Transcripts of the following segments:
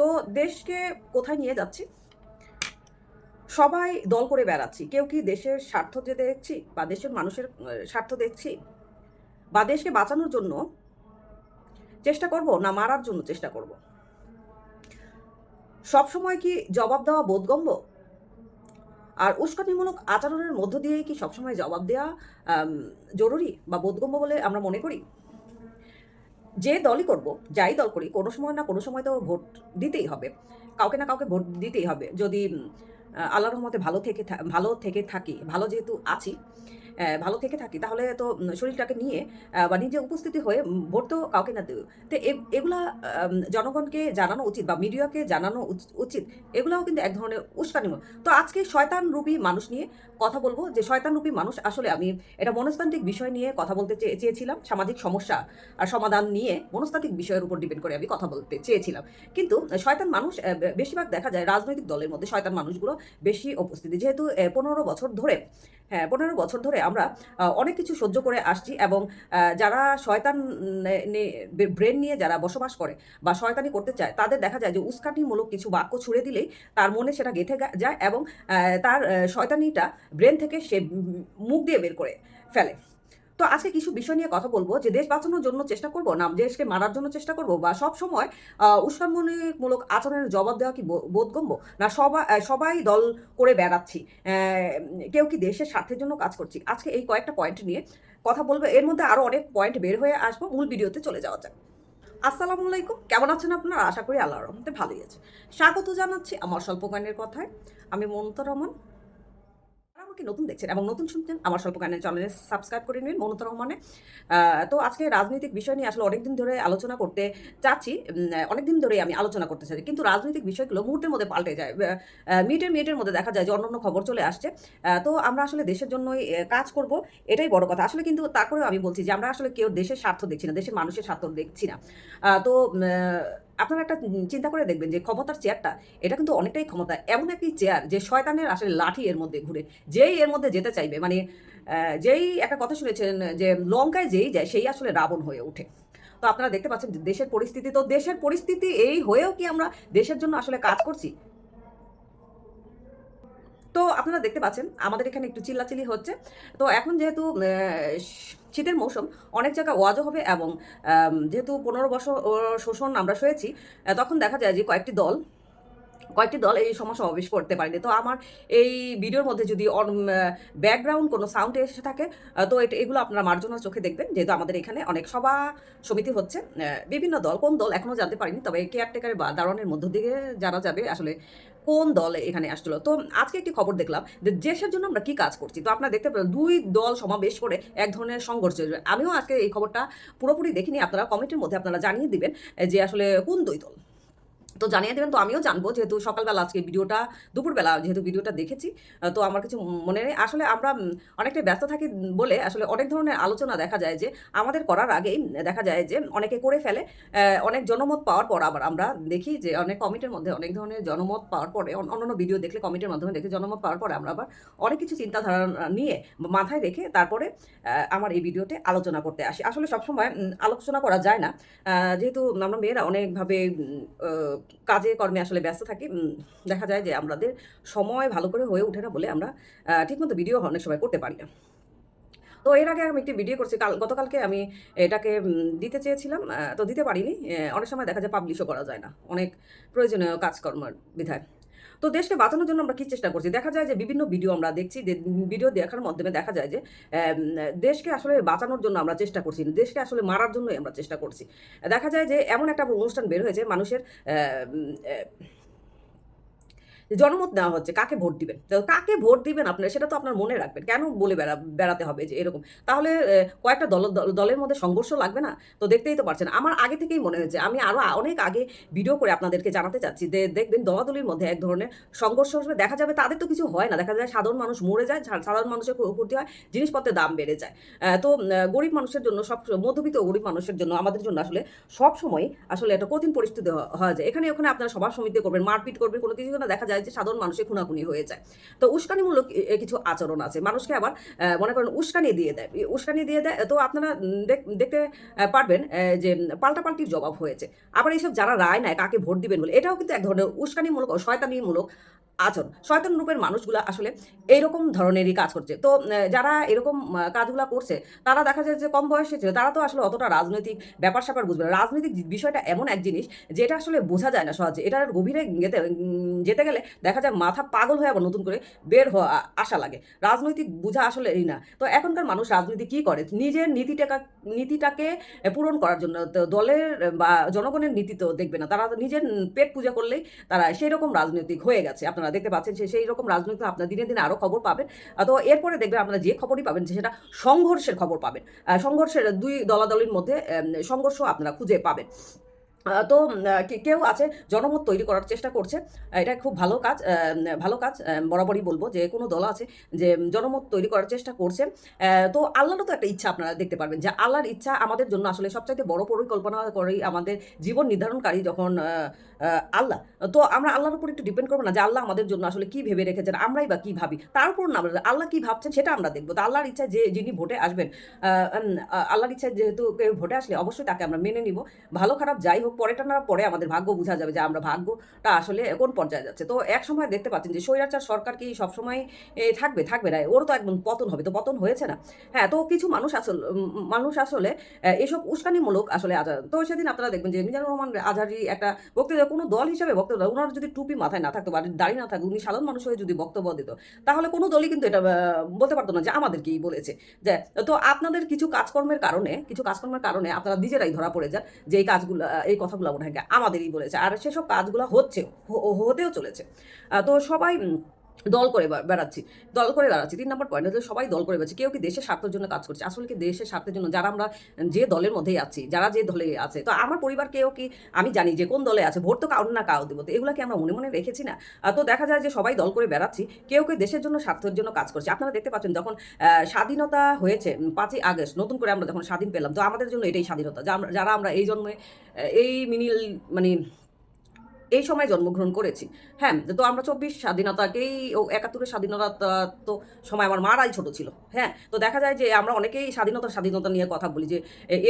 তো দেশকে কোথায় নিয়ে যাচ্ছি? সবাই দল করে বেড়াচ্ছি। কেউ কি দেশের স্বার্থ যে দেখছি বা দেশের মানুষের স্বার্থ দেখছি বা দেশকে বাঁচানোর জন্য চেষ্টা করব না মারার জন্য চেষ্টা করব? সব সময় কি জবাব দেওয়া বোধগম্য? আর উস্কানিমূলক আচরণের মধ্য দিয়েই কি সবসময় জবাব দেওয়া জরুরি বা বোধগম্য বলে আমরা মনে করি? যে দলই করব, যাই দল করি, কোনো সময় না কোনো সময় তো ভোট দিতেই হবে। কাউকে না কাউকে ভোট দিতেই হবে। যদি আল্লাহর রহমতে ভালো থেকে ভালো থেকে থাকি, ভালো যেহেতু আছি ভালো থেকে থাকি, তাহলে তো শরীরটাকে নিয়ে বা নিজে উপস্থিতি হয়ে ভোট তো কাউকে না দেবে তো এগুলা জনগণকে জানানো উচিত, বা মিডিয়াকে জানানো উচ- উচিত, এগুলাও কিন্তু এক ধরনের উস্কানিমূল তো আজকে শয়তান রূপী মানুষ নিয়ে কথা বলব, যে শয়তান রূপী মানুষ আসলে আমি এটা মনস্তান্ত্রিক বিষয় নিয়ে কথা বলতে চেয়ে- চেয়েছিলাম, সামাজিক সমস্যা আর সমাধান নিয়ে মনস্তাত্ত্বিক বিষয়ের উপর ডিপেন্ড করে আমি কথা বলতে চেয়েছিলাম। কিন্তু শয়তান মানুষ বেশিরভাগ দেখা যায় রাজনৈতিক দলের মধ্যে শয়তান মানুষগুলো বেশি উপস্থিতি। যেহেতু পনেরো বছর ধরে হ্যাঁ পনেরো বছর ধরে আমরা অনেক কিছু সহ্য করে আসছি এবং যারা শয়তান ব্রেন নিয়ে যারা বসবাস করে বা শয়তানি করতে চায়, তাদের দেখা যায় যে উস্কানিমূলক কিছু বাক্য ছুড়ে দিলেই তার মনে সেটা গেঁথে যায় এবং তার শয়তানিটা ব্রেন থেকে সে মুখ দিয়ে বের করে ফেলে। তো আজকে কিছু বিষয় নিয়ে কথা বলব যে দেশ বাঁচানোর জন্য চেষ্টা করব না, দেশকে মারার জন্য চেষ্টা করব বা সব সময় উস্কানমূলক আচরণের জবাব দেওয়া কি বোধগম্য না সবাই সবাই দল করে বেড়াচ্ছি কেউ কি দেশের স্বার্থের জন্য কাজ করছি? আজকে এই কয়েকটা পয়েন্ট নিয়ে কথা বলব। এর মধ্যে আরও অনেক পয়েন্ট বের হয়ে আসব। মূল ভিডিওতে চলে যাওয়া যাক। আসসালামু আলাইকুম। কেমন আছেন আপনারা? আশা করি আল্লাহর রহমতে ভালোই আছে স্বাগত জানাচ্ছি আমার স্বল্প জ্ঞানের কথায়। আমি মমতা রহমান আমাকে নতুন দেখছেন এবং নতুন শুনছেন, আমার স্বল্প জ্ঞানের চ্যানেলে সাবস্ক্রাইব করে নিন, মমতা রহমানে। তো আজকে রাজনৈতিক বিষয় নিয়ে আসলে অনেকদিন ধরে আলোচনা করতে চাচ্ছি অনেকদিন ধরে আমি আলোচনা করতে চাই কিন্তু রাজনৈতিক বিষয়গুলো মুহূর্তের মধ্যে পাল্টে যায় মিনিটের মিনিটের মধ্যে দেখা যায় যে অন্য অন্য খবর চলে আসছে। তো আমরা আসলে দেশের জন্যই কাজ করব, এটাই বড় কথা। আসলে কিন্তু তারপরেও আমি বলছি যে আমরা আসলে কেউ দেশের স্বার্থ দেখছি না, দেশের মানুষের স্বার্থ দেখছি না। তো আপনারা একটা চিন্তা করে দেখবেন যে ক্ষমতার চেয়ারটা এটা কিন্তু অনেকটাই ক্ষমতা। এমন একটি চেয়ার যে শয়তানের আসলে লাঠি এর মধ্যে ঘুরে, যেই এর মধ্যে যেতে চাইবে মানে যেই একটা কথা শুনেছেন যে লঙ্কায় যেই যায়, সেই আসলে রাবণ হয়ে ওঠে। তো আপনারা দেখতে পাচ্ছেন দেশের পরিস্থিতি, তো দেশের পরিস্থিতি এই হয়েও কি আমরা দেশের জন্য আসলে কাজ করছি? তো আপনারা দেখতে পাচ্ছেন, আমাদের এখানে একটু চিল্লাচিল্লি হচ্ছে। তো এখন যেহেতু শীতের মৌসুম অনেক জায়গায় ওয়াজও হবে এবং যেহেতু পনেরো বছর শোষণ আমরা শুয়েছি তখন দেখা যায় যে কয়েকটি দল কয়েকটি দল এই সময় সমাবেশ করতে পারেনি। তো আমার এই ভিডিওর মধ্যে যদি ব্যাকগ্রাউন্ড কোনো সাউন্ড এসে থাকে তো এগুলো আপনারা মার্জনার চোখে দেখবেন। যেহেতু আমাদের এখানে অনেক সভা সমিতি হচ্ছে বিভিন্ন দল, কোন দল এখনও জানতে পারিনি, তবে কেয়ারটেকার বা দারণের মধ্য দিয়ে জানা যাবে আসলে কোন দল এখানে আসছিল। তো আজকে একটি খবর দেখলাম যে দেশের জন্য আমরা কি কাজ করছি? তো আপনারা দেখতে পেলেন দুই দল সমাবেশ করে এক ধরনের সংঘর্ষ। আমিও আজকে এই খবরটা পুরোপুরি দেখিনি, আপনারা কমেন্টের মধ্যে আপনারা জানিয়ে দিবেন যে আসলে কোন দুই দল। তো জানিয়ে দেবেন তো আমিও জানব যেহেতু সকালবেলা আজকে ভিডিওটা দুপুরবেলা যেহেতু ভিডিওটা দেখেছি তো আমার কিছু মনে নেই। আসলে আমরা উম, অনেকটাই ব্যস্ত থাকি বলে আসলে অনেক ধরনের আলোচনা দেখা যায় যে আমাদের করার আগেই দেখা যায় যে অনেকে করে ফেলে অনেক জনমত পাওয়ার পর আবার আমরা দেখি যে অনেক কমিটির মধ্যে অনেক ধরনের জনমত পাওয়ার পরে অন্য অন্য ভিডিও দেখলে কমিটির মাধ্যমে দেখে জনমত পাওয়ার পরে আমরা আবার অনেক কিছু চিন্তাধারা নিয়ে মাথায় রেখে তারপরে আমার এই ভিডিওতে আলোচনা করতে আসি। আসলে সবসময় আলোচনা করা যায় না। যেহেতু আমরা মেয়েরা অনেকভাবে কাজে কর্মে আসলে ব্যস্ত থাকি দেখা যায় যে আমাদের সময় ভালো করে হয়ে ওঠে না বলে আমরা ঠিকমতো ভিডিও অনেক সময় করতে পারি না। তো এর আগে আমি একটি ভিডিও করছি, কাল, গতকালকে আমি এটাকে দিতে চেয়েছিলাম তো দিতে পারিনি অনেক সময় দেখা যায় পাবলিশও করা যায় না, অনেক প্রয়োজনীয় কাজকর্মের বিধায়। তো দেশকে বাঁচানোর জন্য আমরা কী চেষ্টা করছি? দেখা যায় যে বিভিন্ন ভিডিও আমরা দেখছি ভিডিও দেখার মাধ্যমে দেখা যায় যে দেশকে আসলে বাঁচানোর জন্য আমরা চেষ্টা করছি, দেশকে আসলে মারার জন্যই আমরা চেষ্টা করছি। দেখা যায় যে এমন একটা অনুষ্ঠান বের হয়েছে, মানুষের আহ, জনমত নেওয়া হচ্ছে কাকে ভোট দিবেন? কাকে ভোট দিবেন আপনার সেটা তো আপনার মনে রাখবেন। কেন বলে বেড়া বেড়াতে হবে যে এরকম? তাহলে কয়েকটা দল দল- দলের মধ্যে সংঘর্ষ লাগবে না? তো দেখতেই তো পারছেন। আমার আগে থেকেই মনে হয়েছে আমি আরও অনেক আগে ভিডিও করে আপনাদেরকে জানাতে চাচ্ছি যে দেখবেন দলাদলির মধ্যে এক ধরনের সংঘর্ষ আসবে। দেখা যাবে তাদের তো কিছু হয় না। দেখা যায় সাধারণ মানুষ মরে যায় সাধারণ মানুষের ক্ষতি- হয় জিনিসপত্রের দাম বেড়ে যায়। তো গরিব মানুষের জন্য সব মধ্যবিত্ত গরিব মানুষের জন্য আমাদের জন্য আসলে সব সময় আসলে একটা কঠিন পরিস্থিতি হওয়া যায়। এখানে ওখানে আপনারা সবার সমিতি করবেন মারপিট করবেন কোনো কিছু না। দেখা যায় যায় যে সাধারণ মানুষের খুনাখুনি হয়ে যায়। তো উস্কানিমূলক কিছু আচরণ আছে। মানুষকে আবার মনে করেন উস্কানি দিয়ে দেয়। উস্কানি দিয়ে দেয়, তো আপনারা দেখ- দেখতে পারবেন যে পাল্টাপাল্টির জবাব হয়েছে। আবার এইসব যারা রায় নেয়, কাকে ভোট দিবেন বলে, এটাও কিন্তু এক ধরনের উস্কানিমূলক, শয়তানিমূলক আচরণ। শয়তান রূপের মানুষগুলো আসলে এইরকম ধরনেরই কাজ করছে। তো যারা এরকম কাজগুলো করছে, তারা দেখা যায় যে কম বয়সে ছিল, তারা তো আসলে অতটা রাজনৈতিক ব্যাপার স্যাপার বুঝবে না। রাজনৈতিক বিষয়টা এমন এক জিনিস, যেটা আসলে বোঝা যায় না সহজে। এটার গভীরে যেতে যেতে গেলে দেখা যায় মাথা পাগল হয়ে আবার নতুন করে বের হওয়া আশা লাগে। রাজনৈতিক বোঝা আসলে এই না। তো এখনকার মানুষ রাজনীতি কি করে? নিজের নীতিটাকা, নীতিটাকে পূরণ করার জন্য তো দলের, বা জনগণের নীতি তো দেখবে না। তারা নিজের পেট পূজা করলেই তারা সেই রকম রাজনৈতিক হয়ে গেছে, আপনারা দেখতে পাচ্ছেন সে সেই রকম রাজনৈতিক আপনারা দিনে দিনে আরও খবর পাবেন। তো এরপরে দেখবেন আপনারা যে খবরই পাবেন সেটা সংঘর্ষের খবর পাবেন। সংঘর্ষের দুই দলাদলির মধ্যে সংঘর্ষ আপনারা খুঁজে পাবেন। তো কেউ আছে, জনমত তৈরি করার চেষ্টা করছে। এটা খুব ভালো কাজ ভালো কাজ বরাবরই বলব যে কোনো দল আছে যে জনমত তৈরি করার চেষ্টা করছে। তো আল্লাহরও তো একটা ইচ্ছা আপনারা দেখতে পারবেন যে আল্লাহর ইচ্ছা আমাদের জন্য আসলে সবচাইতে বড় পরিকল্পনা করেই আমাদের জীবন নির্ধারণকারী যখন আল্লাহ। তো আমরা আল্লাহর উপর একটু ডিপেন্ড করব না যে আল্লাহ আমাদের জন্য আসলে কী ভেবে রেখেছেন, আমরাই বা কী ভাবি। তার উপর না, আল্লাহ কী ভাবছেন সেটা আমরা দেখব। তো আল্লাহর ইচ্ছা যে, যিনি ভোটে আসবেন আল্লাহর ইচ্ছা যেহেতু কেউ ভোটে আসলে অবশ্যই তাকে আমরা মেনে নিব। ভালো খারাপ যাই হোক পরেটা না পরে আমাদের ভাগ্য বোঝা যাবে যে আমরা ভাগ্যটা আসলে কোন পর্যায়ে যাচ্ছে। তো এক সময় দেখতে পাচ্ছেন যে স্বৈরাচার সরকার কি সবসময় থাকবে থাকবে না? ওর তো একদম পতন হবে, তো পতন হয়েছে না। হ্যাঁ তো কিছু মানুষ আসলে মানুষ আসলে এসব উস্কানিমূলক আসলে আজার তো সেদিন আপনারা দেখবেন যে মিজানুর রহমান আজারি একটা বক্তব্য, কোনো দল হিসাবে বক্তব্য, ওনার যদি টুপি মাথায় না থাকতো বা দাড়ি না থাকতো, উনি সাধারণ মানুষ হয়ে যদি বক্তব্য দিত, তাহলে কোনো দলই কিন্তু এটা বলতে পারতো না যে আমাদেরকেই বলেছে। যে, তো আপনাদের কিছু কাজকর্মের কারণে, কিছু কাজকর্মের কারণে আপনারা নিজেরাই ধরা পড়ে যান যে এই কাজগুলো এই কথাগুলো মনে হয় আমাদেরই বলেছে। আর সেসব কাজগুলো হচ্ছে হতেও চলেছে। তো সবাই দল করে বেড়াচ্ছি, দল করে বেড়াচ্ছি তিন নম্বর পয়েন্ট হচ্ছে সবাই দল করে বেড়াচ্ছি, কেউ কি দেশের স্বার্থের জন্য কাজ করছে? আসলে কি দেশের স্বার্থের জন্য? যারা আমরা যে দলের মধ্যেই আছি, যারা যে দলে আছে, তো আমার পরিবার কেউ কি, আমি জানি যে কোন দলে আছে, ভোট তো কাউর না কাউ দেবো তো এগুলো কি আমরা মনে মনে রেখেছি না? তো দেখা যায় যে সবাই দল করে বেড়াচ্ছি, কেউ কেউ দেশের জন্য স্বার্থের জন্য কাজ করছে। আপনারা দেখতে পাচ্ছেন যখন স্বাধীনতা হয়েছে পাঁচই আগস্ট, নতুন করে আমরা যখন স্বাধীন পেলাম, তো আমাদের জন্য এটাই স্বাধীনতা। যারা আমরা এই জন্মে এই মিনিল মানে এই সময় জন্মগ্রহণ করেছি। হ্যাঁ তো আমরা চব্বিশ স্বাধীনতাকেই ও একাত্তরের স্বাধীনতা তো সময় আমার মারাই ছোট ছিল। হ্যাঁ তো দেখা যায় যে আমরা অনেকেই স্বাধীনতা স্বাধীনতা নিয়ে কথা বলি যে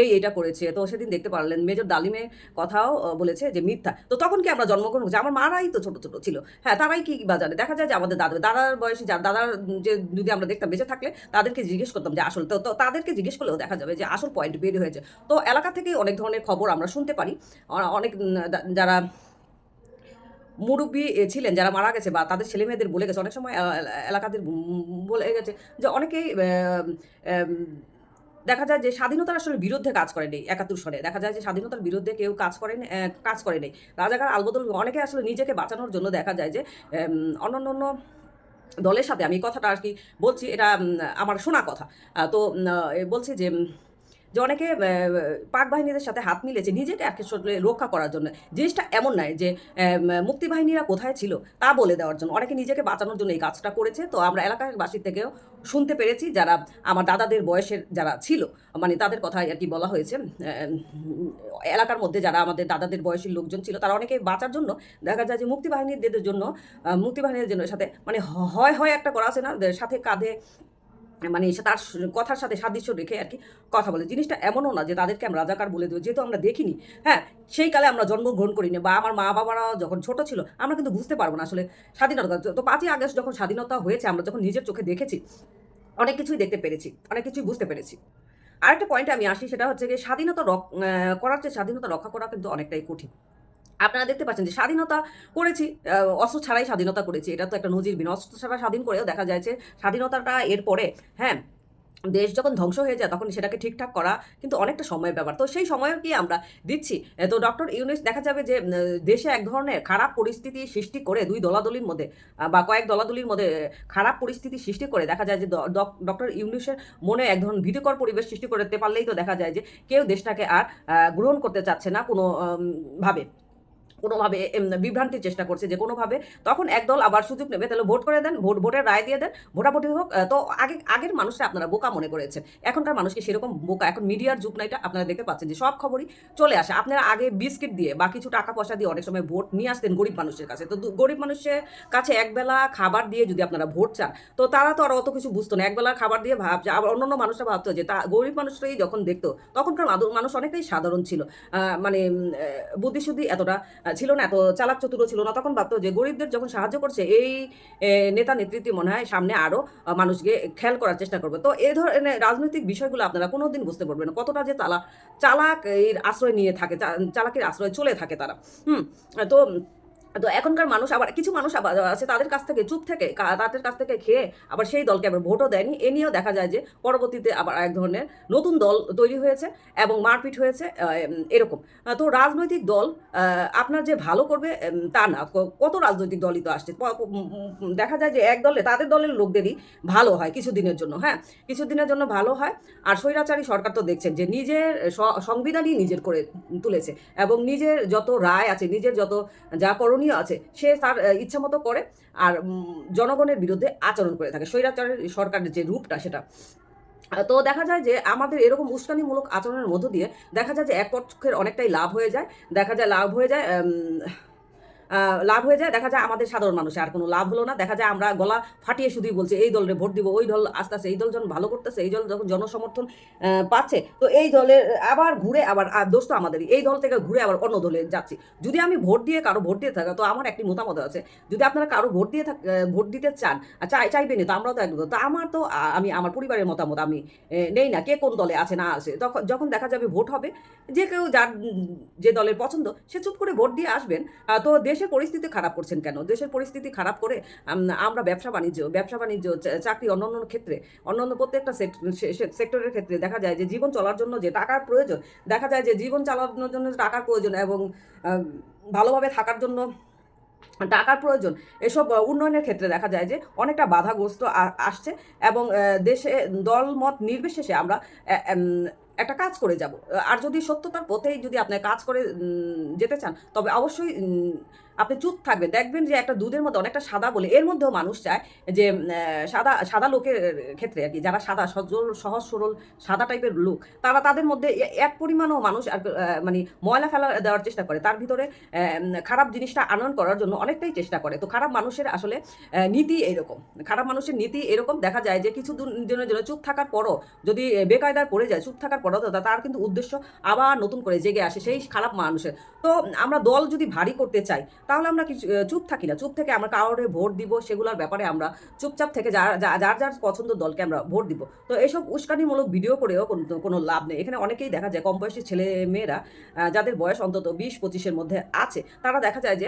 এই এটা করেছে। তো সেদিন দেখতে পারলেন মেজর ডালিমে কথাও বলেছে যে মিথ্যা। তো তখন কি আমরা জন্মগ্রহণ করছি? আমার মারাই তো ছোট ছোট ছিল। হ্যাঁ তারাই কি বা জানে? দেখা যায় যে আমাদের দাদা, দাদার বয়সে যার দাদার যে যদি আমরা দেখতাম বেঁচে থাকলে তাদেরকে জিজ্ঞেস করতাম যে আসল, তো তো তাদেরকে জিজ্ঞেস করলেও দেখা যাবে যে আসল পয়েন্ট বের হয়েছে। তো এলাকা থেকেই অনেক ধরনের খবর আমরা শুনতে পারি। অনেক যারা মুরব্বী ছিলেন, যারা মারা গেছে বা তাদের ছেলে মেয়েদের বলে গেছে, অনেক সময় এলাকাদের বলে গেছে যে অনেকেই দেখা যায় যে স্বাধীনতার আসলে বিরুদ্ধে কাজ করেনি একাত্তর সনে। দেখা যায় যে স্বাধীনতার বিরুদ্ধে কেউ কাজ করেন কাজ করেনি। রাজাকার আলবদল অনেকে আসলে নিজেকে বাঁচানোর জন্য দেখা যায় যে অন্যান্য অন্য দলের সাথে, আমি কথাটা আর কি বলছি, এটা আমার শোনা কথা। তো বলছি যে যে অনেকে পাক বাহিনীদের সাথে হাত মিলেছে নিজেকে আসলে রক্ষা করার জন্য। জিনিসটা এমন নয় যে মুক্তি বাহিনীরা কোথায় ছিল তা বলে দেওয়ার জন্য। অনেকে নিজেকে বাঁচানোর জন্য এই কাজটা করেছে। তো আমরা এলাকাবাসীর থেকেও শুনতে পেরেছি যারা আমার দাদাদের বয়সের যারা ছিল মানে তাদের কথা আর কি বলা হয়েছে। এলাকার মধ্যে যারা আমাদের দাদাদের বয়সের লোকজন ছিল, তারা অনেকে বাঁচার জন্য দেখা যায় যে মুক্তি বাহিনীদের জন্য মুক্তি বাহিনীর জন্য সাথে মানে হয় হয় একটা করা আছে না সাথে কাঁধে মানে তার কথার সাথে সাদৃশ্য রেখে আর কি কথা বলে। জিনিসটা এমনও না যে তাদেরকে আমরা রাজাকার বলে দেবো, যেহেতু আমরা দেখিনি হ্যাঁ সেই কালে আমরা জন্মগ্রহণ করিনি বা আমার মা বাবারা যখন ছোট ছিল, আমরা কিন্তু বুঝতে পারব না আসলে স্বাধীনতা। তো পাঁচই আগস্ট যখন স্বাধীনতা হয়েছে, আমরা যখন নিজের চোখে দেখেছি, অনেক কিছুই দেখতে পেরেছি, অনেক কিছুই বুঝতে পেরেছি। আরেকটা পয়েন্টে আমি আসি, সেটা হচ্ছে যে স্বাধীনতা করার চেয়ে স্বাধীনতা রক্ষা করা কিন্তু অনেকটাই কঠিন। আপনারা দেখতে পাচ্ছেন যে স্বাধীনতা করেছি অস্ত্র ছাড়াই স্বাধীনতা করেছি। এটা তো একটা নজিরবিহীন অস্ত্র ছাড়া স্বাধীন করেও দেখা যায় যে স্বাধীনতাটা এরপরে হ্যাঁ দেশ যখন ধ্বংস হয়ে যায় তখন সেটাকে ঠিকঠাক করা কিন্তু অনেকটা সময়ের ব্যাপার। তো সেই সময় কি আমরা দিচ্ছি? তো ডক্টর ইউনিস দেখা যাবে যে দেশে এক ধরনের খারাপ পরিস্থিতি সৃষ্টি করে দুই দলাদলির মধ্যে বা কয়েক দলাদলির মধ্যে খারাপ পরিস্থিতি সৃষ্টি করে দেখা যায় যে ডক্টর ইউনিসের মনে এক ধরনের ভীতিকর পরিবেশ সৃষ্টি করতে পারলেই তো দেখা যায় যে কেউ দেশটাকে আর গ্রহণ করতে চাচ্ছে না কোনো উম, ভাবে। কোনোভাবে বিভ্রান্তির চেষ্টা করছে যে কোনোভাবে, তখন একদল আবার সুযোগ নেবে, তাহলে ভোট করে দেন, ভোট, ভোটের রায় দিয়ে দেন, ভোটাভুটি হোক তো আগে, আগের মানুষরা আপনারা বোকা মনে করেছেন এখনকার মানুষকে সেরকম বোকা, এখন মিডিয়ার যুগ না এটা, আপনারা দেখতে পাচ্ছেন যে সব খবরই চলে আসে। আপনারা আগে বিস্কিট দিয়ে বা কিছু টাকা পয়সা দিয়ে অনেক সময় ভোট নিয়ে আসতেন গরিব মানুষের কাছে। তো গরিব মানুষের কাছে একবেলা খাবার দিয়ে যদি আপনারা ভোট চান, তো তারা তো আর অত কিছু বুঝতো না। একবেলা খাবার দিয়ে ভাবছে আবার অন্যান্য মানুষরা ভাবতো যে তা, গরিব মানুষরাই যখন দেখতো, তখনকার মানুষ অনেকটাই সাধারণ ছিল। মানে বুদ্ধিশুদ্ধি এতটা ছিল না এত চালাক চতুর ছিল না। তখন ভাবতো যে গরিবদের যখন সাহায্য করছে, এই নেতা নেতৃত্বে মনে হয় সামনে আরও মানুষকে খেয়াল করার চেষ্টা করবে। তো এই ধরনের রাজনৈতিক বিষয়গুলো আপনারা কোনো দিন বুঝতে পারবেন কতটা যে তালা চালাক এর আশ্রয় নিয়ে থাকে চালাকের আশ্রয় চলে থাকে তারা। হুম, তো তো এখনকার মানুষ আবার, কিছু মানুষ আবার আছে তাদের কাছ থেকে, চুপ থেকে তাদের কাছ থেকে খেয়ে আবার সেই দলকে আবার ভোটও দেয়নি। এ নিয়েও দেখা যায় যে পরবর্তীতে আবার এক ধরনের নতুন দল তৈরি হয়েছে এবং মারপিট হয়েছে এরকম। তো রাজনৈতিক দল আপনার যে ভালো করবে তা না। কত রাজনৈতিক দলই তো আসছে? দেখা যায় যে এক দলে, তাদের দলের লোকদেরই ভালো হয় কিছুদিনের জন্য হ্যাঁ? কিছুদিনের জন্য ভালো হয়। আর স্বৈরাচারী সরকার তো দেখছেন যে নিজের সংবিধানই নিজের করে তুলেছে এবং নিজের যত রায় আছে, নিজের যত যা করণীয় আছে সে তার আহ, ইচ্ছা মতো করে আর জনগণের বিরুদ্ধে আচরণ করে থাকে। স্বৈরাচারের সরকারের যে রূপটা সেটা। তো দেখা যায় যে আমাদের এরকম উস্কানিমূলক আচরণের মধ্য দিয়ে দেখা যায় যে এক পক্ষের অনেকটাই লাভ হয়ে যায়। দেখা যায় লাভ হয়ে যায় লাভ হয়ে যায়, দেখা যায় আমাদের সাধারণ মানুষের আর কোনো লাভ হলো না। দেখা যায় আমরা গলা ফাটিয়ে শুধুই বলছি, এই দলের ভোট দিব, ওই দল আস্তে আস্তে, এই দল যখন ভালো করতেছে, এই দল যখন জনসমর্থন পাচ্ছে, তো এই দলের আবার ঘুরে আবার দোষ তো আমাদেরই। এই দল থেকে ঘুরে আবার অন্য দলে যাচ্ছি। যদি আমি ভোট দিয়ে কারও ভোট দিয়ে থাকা, তো আমার একটি মতামত আছে। যদি আপনারা কারও ভোট দিয়ে ভোট দিতে চান চাই চাইবেনই তো আমরাও তো একদম তো আমার তো আমি, আমার পরিবারের মতামত আমি নেই না, কে কোন দলে আছে না আছে। তখন যখন দেখা যাবে ভোট হবে, যে কেউ যার, যে দলের পছন্দ, সে চুপ করে ভোট দিয়ে আসবেন। তো তো দেশের পরিস্থিতি খারাপ করছেন কেন? দেশের পরিস্থিতি খারাপ করে আমরা ব্যবসা বাণিজ্য ব্যবসা বাণিজ্য চাকরি অন্য অন্য ক্ষেত্রে, অন্যান্য প্রত্যেকটা সেক্টরের ক্ষেত্রে দেখা যায় যে জীবন চলার জন্য যে টাকার প্রয়োজন, দেখা যায় যে জীবন চালানোর জন্য টাকার প্রয়োজন এবং ভালোভাবে থাকার জন্য টাকার প্রয়োজন, এসব উন্নয়নের ক্ষেত্রে দেখা যায় যে অনেকটা বাধাগ্রস্ত আসছে এবং দেশে দলমত নির্বিশেষে আমরা একটা কাজ করে যাব। আর যদি সত্যতার পথেই যদি আপনি কাজ করে যেতে চান, তবে অবশ্যই আপনি চুপ থাকবেন দেখবেন যে একটা দুধের মধ্যে অনেকটা সাদা বলে এর মধ্যেও মানুষ চায় যে সাদা সাদা লোকের ক্ষেত্রে আর কি যারা সাদা সজল সহজ সরল সাদা টাইপের লোক তারা তাদের মধ্যে এক পরিমাণও মানুষ আর মানে ময়লা ফেলা দেওয়ার চেষ্টা করে। তার ভিতরে খারাপ জিনিসটা আনয়ন করার জন্য অনেকটাই চেষ্টা করে। তো খারাপ মানুষের আসলে নীতি এরকম। খারাপ মানুষের নীতি এরকম দেখা যায় যে কিছু দিন- দিনের জন্য চুপ থাকার পরও যদি আহ, বেকায়দায় পড়ে যায় চুপ থাকার পরও তার কিন্তু উদ্দেশ্য আবার নতুন করে জেগে আসে সেই খারাপ মানুষের। তো আমরা দল যদি ভারী করতে চাই তাহলে আমরা কিছু চুপ থাকি না। চুপ থেকে আমরা কারোরে ভোট দিব, সেগুলোর ব্যাপারে আমরা চুপচাপ থেকে যার যার যার পছন্দ দলকে আমরা ভোট দিব। তো এসব উস্কানিমূলক ভিডিও করেও কোনো লাভ নেই। এখানে অনেকেই দেখা যায় কম বয়সী ছেলে মেয়েরা যাদের বয়স অন্তত বিশ পঁচিশের মধ্যে আছে, তারা দেখা যায় যে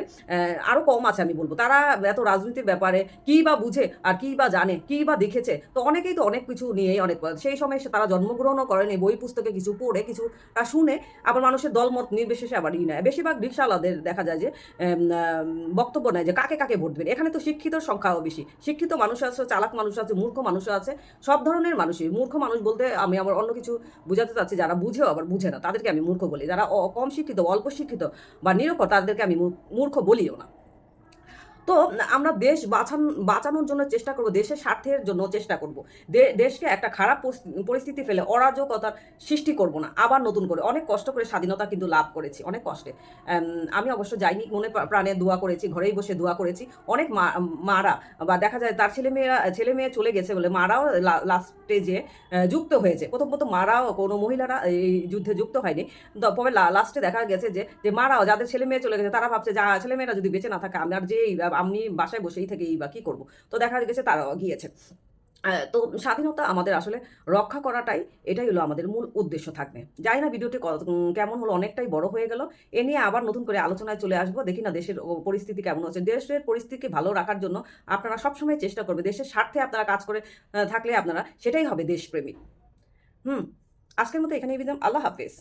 আরও কম আছে আমি বলব। তারা এত রাজনীতির ব্যাপারে কি বা বুঝে আর কি বা জানে, কি বা দেখেছে, তো অনেকেই তো অনেক কিছু নিয়েই অনেক সেই সময় সে তারা জন্মগ্রহণও করেনি, বই পুস্তকে কিছু পড়ে, কিছুটা শুনে আবার মানুষের দলমত নির্বিশেষে আবার ই নেয়। বেশিরভাগ রিক্সাওয়ালাদের দেখা যায় যে বক্তব্য নেয় যে কাকে কাকে ভোট দেবেন। এখানে তো শিক্ষিত সংখ্যাও বেশি। শিক্ষিত মানুষ আছে, চালাক মানুষ আছে, মূর্খ মানুষও আছে, সব ধরনের মানুষই। মূর্খ মানুষ বলতে আমি আবার অন্য কিছু বুঝাতে চাচ্ছি, যারা বুঝেও আবার বুঝে না, তাদেরকে আমি মূর্খ বলি। যারা কম শিক্ষিত, অল্প শিক্ষিত বা নিরক্ষর তাদেরকে আমি মূর- মূর্খ বলিও না। তো আমরা দেশ বাঁচান, বাঁচানোর জন্য চেষ্টা করব, দেশের স্বার্থের জন্য চেষ্টা করব। দেশকে একটা খারাপ পরিস্থিতি ফেলে অরাজকতার সৃষ্টি করব না, আবার নতুন করে। অনেক কষ্ট করে স্বাধীনতা কিন্তু লাভ করেছি, অনেক কষ্টে। আমি অবশ্য যাইনি, মনে প্রাণে দোয়া করেছি, ঘরেই বসে দোয়া করেছি। অনেক মারা, বা দেখা যায় তার ছেলে মেয়েরা ছেলে মেয়ে চলে গেছে বলে মারাও লাস্টে যে যুক্ত হয়েছে। প্রথম প্রথম মারাও কোনো মহিলারা এই যুদ্ধে যুক্ত হয়নি। তবে লাস্টে দেখা গেছে যে যে মারাও, যাদের ছেলে মেয়ে চলে গেছে, তারা ভাবছে যা ছেলে মেয়েরা যদি বেঁচে না থাকে, আমার যে আমি বাসায় বসেই থেকে এই বা কী করব? তো দেখা গেছে তারাও গিয়েছে। তো স্বাধীনতা আমাদের আসলে রক্ষা করাটাই, এটাই হলো আমাদের মূল উদ্দেশ্য থাকবে। যাই না ভিডিওটি কেমন হলো অনেকটাই বড় হয়ে গেল। এ নিয়ে আবার নতুন করে আলোচনায় চলে আসব। দেখি না দেশের পরিস্থিতি কেমন হচ্ছে। দেশের পরিস্থিতিকে ভালো রাখার জন্য আপনারা সবসময় চেষ্টা করবে। দেশের স্বার্থে আপনারা কাজ করে থাকলে আপনারা সেটাই হবে দেশপ্রেমী। হুম, আজকের মতো এখানেই বিদাম আল্লাহ হাফেজ।